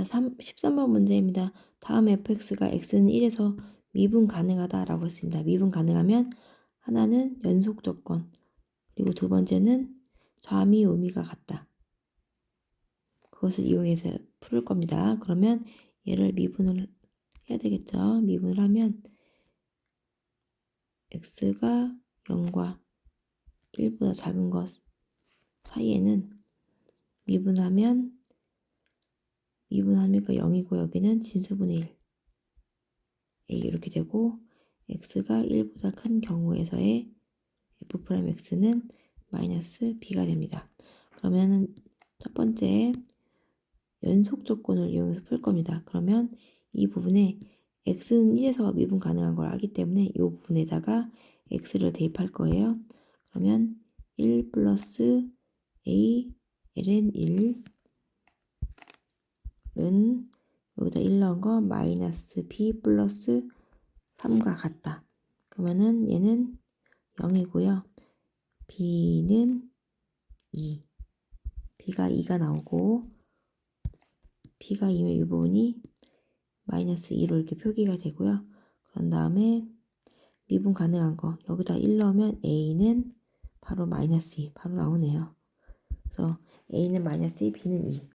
자, 3, 13번 문제입니다. 다음 fx가 x는 1에서 미분 가능하다라고 했습니다. 미분 가능하면 하나는 연속 조건, 그리고 두 번째는 좌미 우미가 같다. 그것을 이용해서 풀 겁니다. 그러면 얘를 미분을 해야 되겠죠. 미분을 하면 x가 0과 1보다 작은 것 사이에는 미분하면 미분하니까 0이고 여기는 진수분의 1 A 이렇게 되고 x가 1보다 큰 경우에서의 f'x는 마이너스 b가 됩니다. 그러면은 첫 번째 연속 조건을 이용해서 풀 겁니다. 그러면 이 부분에 x는 1에서 미분 가능한 걸 알기 때문에 이 부분에다가 x를 대입할 거예요. 그러면 1 플러스 a ln 1 은 여기다 1 넣은 거 마이너스 b 플러스 3과 같다. 그러면은 얘는 0이고요. b는 2. b가 2가 나오고 b가 2면 이 부분이 마이너스 2로 이렇게 표기가 되고요. 그런 다음에 미분 가능한 거 여기다 1 넣으면 a는 바로 마이너스 2 바로 나오네요. 그래서 a는 마이너스 2, b는 2.